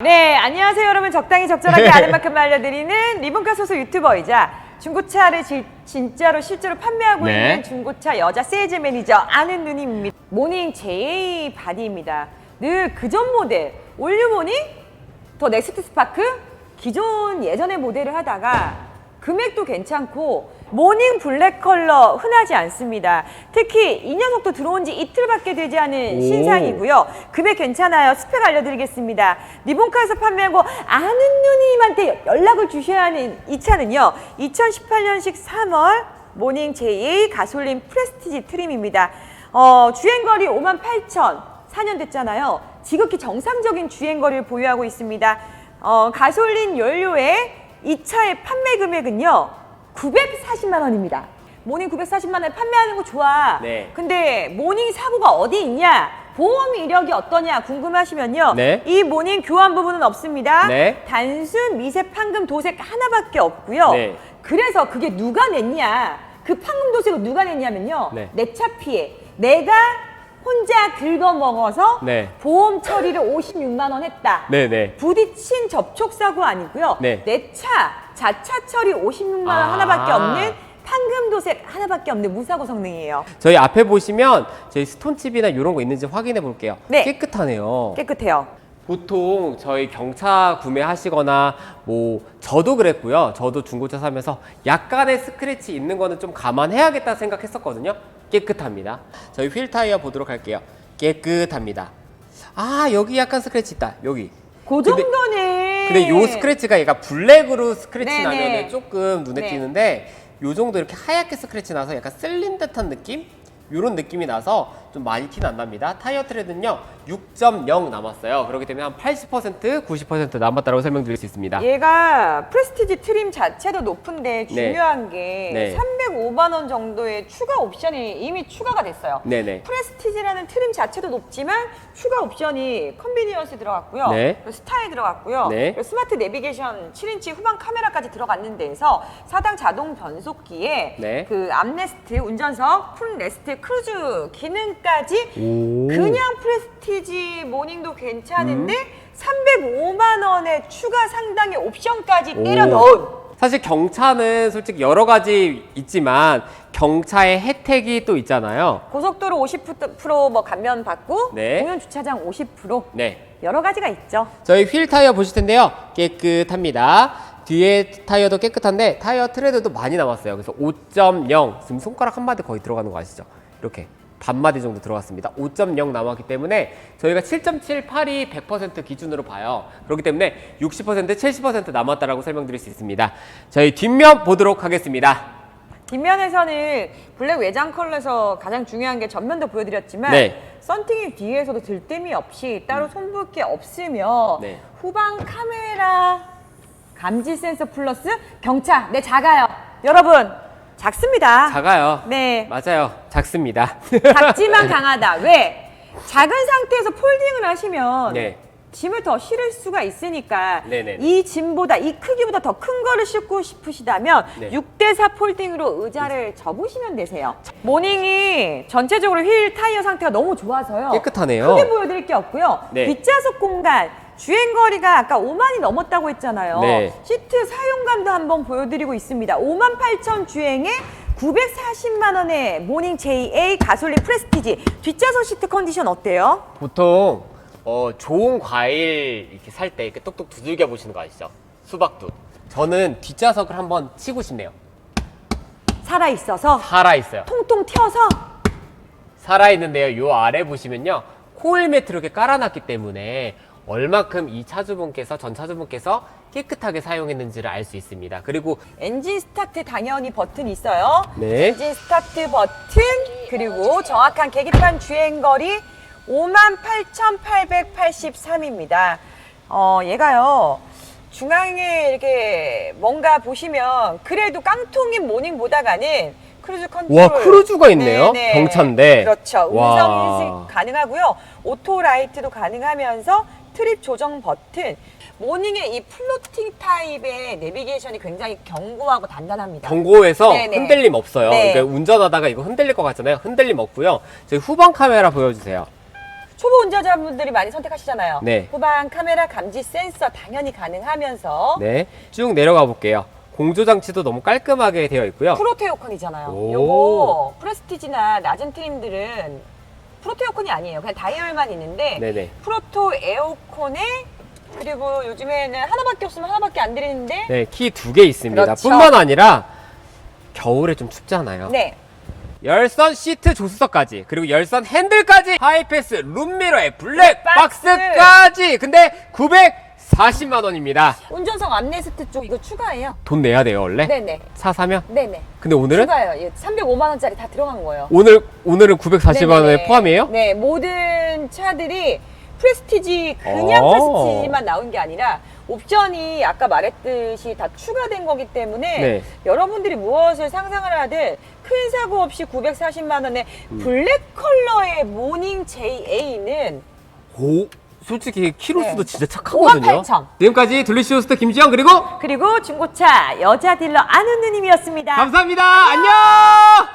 네, 안녕하세요 여러분. 적당히 적절하게 아는 만큼 알려드리는 리본카 소속 유튜버이자 중고차를 지- 진짜로 실제로 판매하고 네. 있는 중고차 여자 세일즈 매니저 아는 누님입니다. 모닝 JA 바디입니다. 늘 그 전 모델 올류 모닝 더 넥스트 스파크 기존 예전의 모델을 하다가 금액도 괜찮고 모닝 블랙 컬러 흔하지 않습니다. 특히 이 녀석도 들어온 지 이틀밖에 되지 않은 오. 신상이고요. 금액 괜찮아요. 스펙 알려드리겠습니다. 리본카에서 판매하고 아는 누님한테 연락을 주셔야 하는 이 차는요. 2018년식 3월 모닝 JA 가솔린 프레스티지 트림입니다. 어, 주행거리 5만 8천 4년 됐잖아요. 지극히 정상적인 주행거리를 보유하고 있습니다. 어, 가솔린 연료에 이 차의 판매 금액은요. 940만 원입니다. 모닝 940만 원에 판매하는 거 좋아. 네. 근데 모닝 사고가 어디 있냐? 보험 이력이 어떠냐 궁금하시면요. 네. 이 모닝 교환 부분은 없습니다. 네. 단순 미세 판금 도색 하나밖에 없고요. 네. 그래서 그게 누가 냈냐? 그 판금 도색을 누가 냈냐면요. 네. 내 차 피해. 내가 혼자 긁어 먹어서 네. 보험 처리를 56만 원 했다. 네네. 부딪힌 접촉 사고 아니고요. 네. 내 차 자차 처리 56만 원 아. 하나밖에 없는 판금 도색 하나밖에 없는 무사고 성능이에요. 저희 앞에 보시면 저희 스톤칩이나 이런 거 있는지 확인해 볼게요. 네. 깨끗하네요. 깨끗해요. 보통 저희 경차 구매하시거나 뭐 저도 그랬고요. 저도 중고차 사면서 약간의 스크래치 있는 거는 좀 감안해야겠다 생각했었거든요. 깨끗합니다. 저희 휠 타이어 보도록 할게요. 깨끗합니다. 아 여기 약간 스크래치 있다. 여기. 그 근데- 정도네. 근데 요 스크래치가 얘가 블랙으로 스크래치 네네. 나면 조금 눈에 네. 띄는데 요 정도 이렇게 하얗게 스크래치 나서 약간 쓸린 듯한 느낌? 요런 느낌이 나서 좀 많이 티는 안 납니다. 타이어 트레드는요 6.0 남았어요. 그렇기 때문에 한 80% 90% 남았다고 설명드릴 수 있습니다. 얘가 프레스티지 트림 자체도 높은데 네. 중요한 게 네. 305만 원 정도의 추가 옵션이 이미 추가가 됐어요. 네네. 프레스티지라는 트림 자체도 높지만 추가 옵션이 컨비니언스 들어갔고요. 네. 그리고 스타일 들어갔고요. 네. 그리고 스마트 내비게이션 7인치 후방 카메라까지 들어갔는 데에서 사당 자동 변속기에 네. 그 암레스트, 운전석, 풋레스트, 크루즈 기능 까지 오. 그냥 프레스티지 모닝도 괜찮은데 음. 305만 원의 추가 상당의 옵션까지 오. 때려 넣은 사실 경차는 솔직히 여러 가지 있지만 경차의 혜택이 또 있잖아요. 고속도로 50%뭐 감면 받고 네. 공연 주차장 50% 네. 여러 가지가 있죠. 저희 휠 타이어 보실 텐데요. 깨끗합니다. 뒤에 타이어도 깨끗한데 타이어 트레드도 많이 남았어요. 그래서 5.0 지금 손가락 한 마디 거의 들어가는 거 아시죠? 이렇게 반마디 정도 들어갔습니다. 5.0 남았기 때문에 저희가 7.78이 100% 기준으로 봐요. 그렇기 때문에 60% 70% 남았다라고 설명드릴 수 있습니다. 저희 뒷면 보도록 하겠습니다. 뒷면에서는 블랙 외장 컬러에서 가장 중요한 게 전면도 보여드렸지만 네. 썬팅이 뒤에서도 들뜸이 없이 따로 손볼 게 없으며 네. 후방 카메라 감지 센서 플러스 경차 네 작아요 여러분 작습니다 작아요. 네 맞아요. 작습니다. 작지만 강하다 왜 작은 상태에서 폴딩을 하시면 네. 짐을 더 실을 수가 있으니까 네네네. 이 짐보다 이 크기보다 더 큰 거를 싣고 싶으시다면 네. 6대4 폴딩으로 의자를 접으시면 되세요. 모닝이 전체적으로 휠 타이어 상태가 너무 좋아서요. 깨끗하네요. 크게 보여드릴 게 없고요. 네. 뒷좌석 공간 주행 거리가 아까 5만이 넘었다고 했잖아요. 네. 시트 사용감도 한번 보여드리고 있습니다. 5만 8천 주행에 940만 원의 모닝 JA 가솔린 프레스티지 뒷좌석 시트 컨디션 어때요? 보통 어, 좋은 과일 이렇게 살 때 이렇게 똑똑 두들겨 보시는 거 아시죠? 수박도. 저는 뒷좌석을 한번 치고 싶네요. 살아 있어서 살아 있어요. 통통 튀어서 살아 있는데요. 요 아래 보시면요. 코일 매트를 이렇게 깔아놨기 때문에 얼마큼 이 차주분께서 전 차주분께서 깨끗하게 사용했는지를 알 수 있습니다. 그리고 엔진 스타트 당연히 버튼 있어요. 네. 엔진 스타트 버튼 그리고 정확한 계기판 주행 거리 58,883입니다. 어, 얘가요. 중앙에 이렇게 뭔가 보시면 그래도 깡통인 모닝보다가는 크루즈 컨트롤. 와, 크루즈가 있네요. 네네. 경차인데. 그렇죠. 와. 음성 인식 가능하고요. 오토 라이트도 가능하면서 트립 조정 버튼. 모닝의 이 플로팅 타입의 내비게이션이 굉장히 견고하고 단단합니다. 경고에서 네네. 흔들림 없어요. 네. 그러니까 운전하다가 이거 흔들릴 것 같잖아요. 흔들림 없고요. 저희 후방 카메라 보여주세요. 초보 운전자분들이 많이 선택하시잖아요. 네. 후방 카메라 감지 센서 당연히 가능하면서 네, 쭉 내려가 볼게요. 공조 장치도 너무 깔끔하게 되어 있고요. 프로테 에어컨이잖아요. 오. 요거 프레스티지나 낮은 트림들은 프로테 에어컨이 아니에요. 그냥 다이얼만 있는데 네네. 프로토 에어컨에 그리고 요즘에는 하나밖에 없으면 하나밖에 안 드리는데 네, 키 두 개 있습니다. 그렇죠. 뿐만 아니라 겨울에 좀 춥잖아요. 네. 열선 시트 조수석까지 그리고 열선 핸들까지 하이패스 룸미러에 블랙 박스. 박스까지 근데 940만 원입니다. 운전석 암레스트 쪽 이거 추가예요. 돈 내야 돼요 원래? 네네. 차 사면? 네네. 근데 오늘은 추가요. 305만 원짜리 다 들어간 거예요. 오늘 오늘은 940만 원에 네네네. 포함이에요? 네, 모든 차들이 프레스티지 그냥 오. 프레스티지만 나온 게 아니라 옵션이 아까 말했듯이 다 추가된 거기 때문에 네. 여러분들이 무엇을 상상을 하든 큰 사고 없이 940만 원에 음. 블랙 컬러의 모닝 JA는 오 솔직히 키로수도 네. 진짜 착하거든요. 58,000. 지금까지 둘리쇼스터 김지영 그리고 그리고 중고차 여자 딜러 안은누님이었습니다. 감사합니다. 안녕.